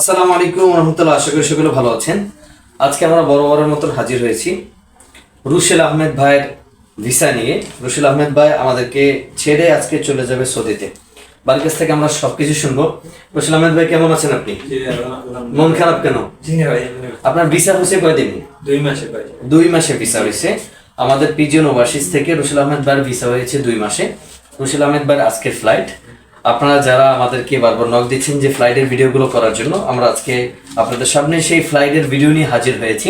আসসালামু আলাইকুম রহমতুল্লাহ আশা করি সকলে ভালো আছেন। আজকে আমরা বড় বড়ের মতন হাজির হয়েছি। রুশেল আহমেদ ভাইয়ের ভিসা নিয়ে। রুশেল আহমেদ ভাই আমাদেরকে ছেড়ে আজকে চলে যাবে সৌদিতে। বাড়ির কাছ থেকে আমরা সবকিছু শুনব। রুশেল আহমেদ ভাই কেমন আছেন আপনি? মন খারাপ কেন? ভাই আপনার ভিসা হয়েছে কয়দিন? দুই মাসে দুই মাসে ভিসা হয়েছে। আমাদের পিজিয়ন ওভারসিজ থেকে রুশেল আহমেদ ভাইয়ের ভিসা হয়েছে দুই মাসে। রুশেল আহমেদ ভাইয়ের আজকের ফ্লাইট আপনারা যারা আমাদেরকে বারবার নক দিচ্ছেন যে ফ্লাইটের ভিডিওগুলো করার জন্য আমরা আজকে আপনাদের সামনে সেই ফ্লাইটের ভিডিও নিয়ে হাজির হয়েছি।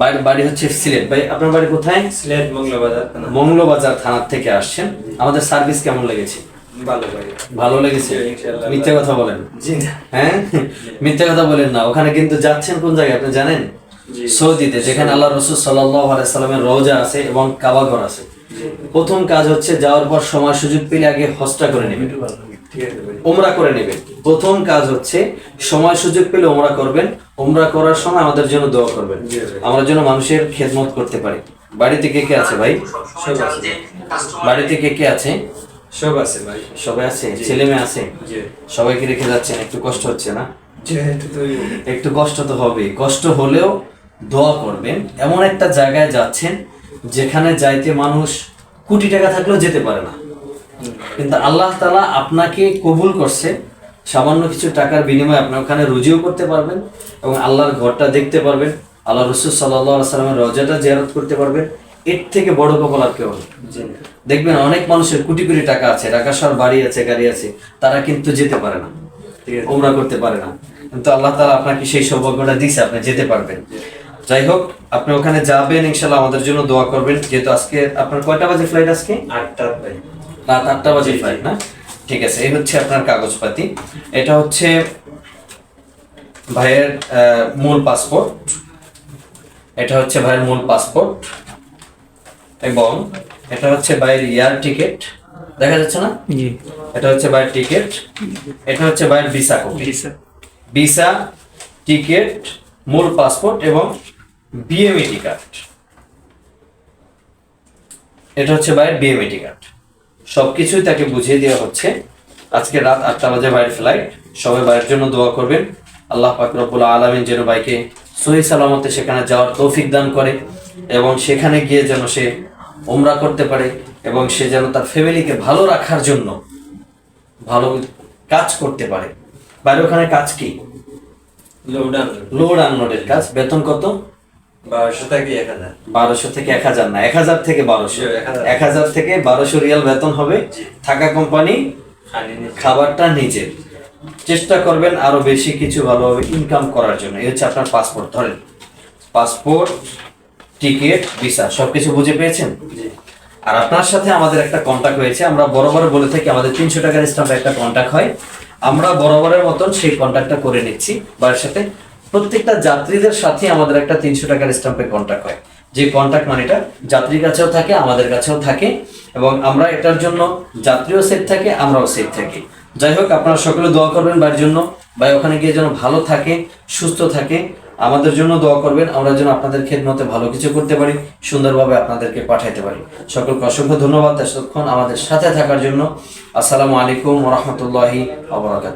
বাড়ির বাড়ি হচ্ছে সিলেট। ভাই আপনার বাড়ি কোথায়? সিলেট মঙ্গলবাজার থানা। মংলবাজার থানার থেকে আসছেন। আমাদের সার্ভিস কেমন লেগেছে? ভালো লেগেছে। মিথ্যা কথা বলেন। হ্যাঁ? মিথ্যা কথা বলেন না। ওখানে কিন্তু যাচ্ছেন কোন জায়গায়? আপনি জানেন? সৌদিতে যেখানে আল্লাহ রসুল সাল্লাহ সাল্লামের রওজা আছে এবং কাবাঘর আছে। প্রথম কাজ হচ্ছে যাওয়ার পর সময় সুযোগ পেলে আগে হজটা করে নেবেন। ওমরা করে নেবেন। প্রথম কাজ হচ্ছে সময় সুযোগ পেলে ওমরা করবেন। ওমরা করার সময় আমাদের জন্য দোয়া করবেন। আমরা যেন মানুষের খেদমত করতে পারি। বাড়িতে কে কে আছে ভাই? সব আছে। বাড়িতে কে কে আছে? সব আছে ভাই। সবাই আছে? ছেলে মেয়ে আছে? সবাইকে রেখে যাচ্ছেন একটু কষ্ট হচ্ছে না? একটু কষ্ট তো হবে কষ্ট হলেও দোয়া করবেন। এমন একটা জায়গায় যাচ্ছেন যেখানে যাইতে মানুষ কোটি টাকা থাকলেও যেতে পারে না। কিন্তু আল্লাহ তালা আপনাকে কবুল করছে। সামান্য কিছু টাকার বিনিময়ে আপনি ওখানে রুজিও করতে পারবেন এবং আল্লাহর ঘরটা দেখতে পারবেন। আল্লাহ রসুল সাল্লাহ সাল্লামের রজাটা জিয়ারত করতে পারবেন। এর থেকে বড় কপাল আর কেউ দেখবেন অনেক মানুষের কোটি কোটি টাকা আছে ঢাকা শহর বাড়ি আছে গাড়ি আছে তারা কিন্তু যেতে পারে না। ওমরা করতে পারে না। কিন্তু আল্লাহ তালা আপনাকে সেই সৌভাগ্যটা দিছে আপনি যেতে পারবেন। যাই হোক আপনি ওখানে যাবেন ইনশাল্লাহ আমাদের জন্য দোয়া করবেন। যেহেতু আজকে আপনার কয়টা বাজে ফ্লাইট আজকে? আটটা রাত আটটা বাজে ফ্লাইট না? ঠিক আছে এই হচ্ছে আপনার কাগজপাতি। এটা হচ্ছে ভাইয়ের আহ, মূল পাসপোর্ট এটা হচ্ছে ভাইয়ের মূল পাসপোর্ট এবং এটা হচ্ছে ভাইয়ের ইয়ার টিকিট দেখা যাচ্ছে না? জি। এটা হচ্ছে ভাইয়ের টিকিট এটা হচ্ছে ভাইয়ের ভিসা কপি ভিসা টিকিট মূল পাসপোর্ট এবং বিএমইটি কার্ড এটা হচ্ছে ভাইয়ের বিএমইটি কার্ড সবকিছুই তাকে বুঝিয়ে দেওয়া হচ্ছে। আজকে রাত আটটা বাজে ভাইয়ের ফ্লাইট সবাই ভাইয়ের জন্য দোয়া করবেন। আল্লাহ পাক রব্বুল আলমিন যেন ভাইকে সহি সালামতে সেখানে যাওয়ার তৌফিক দান করে এবং সেখানে গিয়ে যেন সে ওমরা করতে পারে এবং সে যেন তার ফ্যামিলিকে ভালো রাখার জন্য ভালো কাজ করতে পারে। বাইরে ওখানে কাজ কি? লোড আনলোডের কাজ। বেতন কত? বারোশো থেকে এক হাজার। বারোশো থেকে এক হাজার না এক হাজার থেকে বারোশো। জি, 1000 এক হাজার থেকে বারোশো রিয়াল বেতন হবে থাকা কোম্পানি খাবারটা নিজের চেষ্টা করবেন আরও বেশি কিছু ভালোভাবে ইনকাম করার জন্য। এই হচ্ছে আপনার পাসপোর্ট ধরেন পাসপোর্ট টিকিট ভিসা সবকিছু বুঝে পেয়েছেন? আর আপনার সাথে আমাদের একটা কন্টাক্ট হয়েছে। আমরা বরাবর বলে থাকি আমাদের তিনশো টাকার স্টাম্পে একটা কন্টাক্ট হয়। আমরা বরাবরের মতন সেই কন্টাক্টটা করে নিচ্ছি। বাড়ির সাথে প্রত্যেকটা যাত্রীদের সাথে আমাদের একটা তিনশো টাকার স্টাম্পে কন্টাক্ট হয়। যে কন্টাক্ট মানিটা যাত্রীর কাছেও থাকে, আমাদের কাছেও থাকে এবং আমরা এটার জন্য যাত্রীও সেফ থাকে, আমরাও সেফ থাকি। যাই হোক, আপনারা সকলে দোয়া করবেন বাড়ির জন্য। ভাই, ওখানে গিয়ে যেন ভালো থাকে, সুস্থ থাকে, আমাদের জন্য দোয়া করবেন। আমরা যেন আপনাদের খেদমতে ভালো কিছু করতে পারি, সুন্দরভাবে আপনাদেরকে পাঠাইতে পারি। সকলকে অসংখ্য ধন্যবাদ। এতক্ষণ আমাদের সাথে থাকার জন্য। আসসালামু আলাইকুম রহমতুল্লাহি আবরাকাত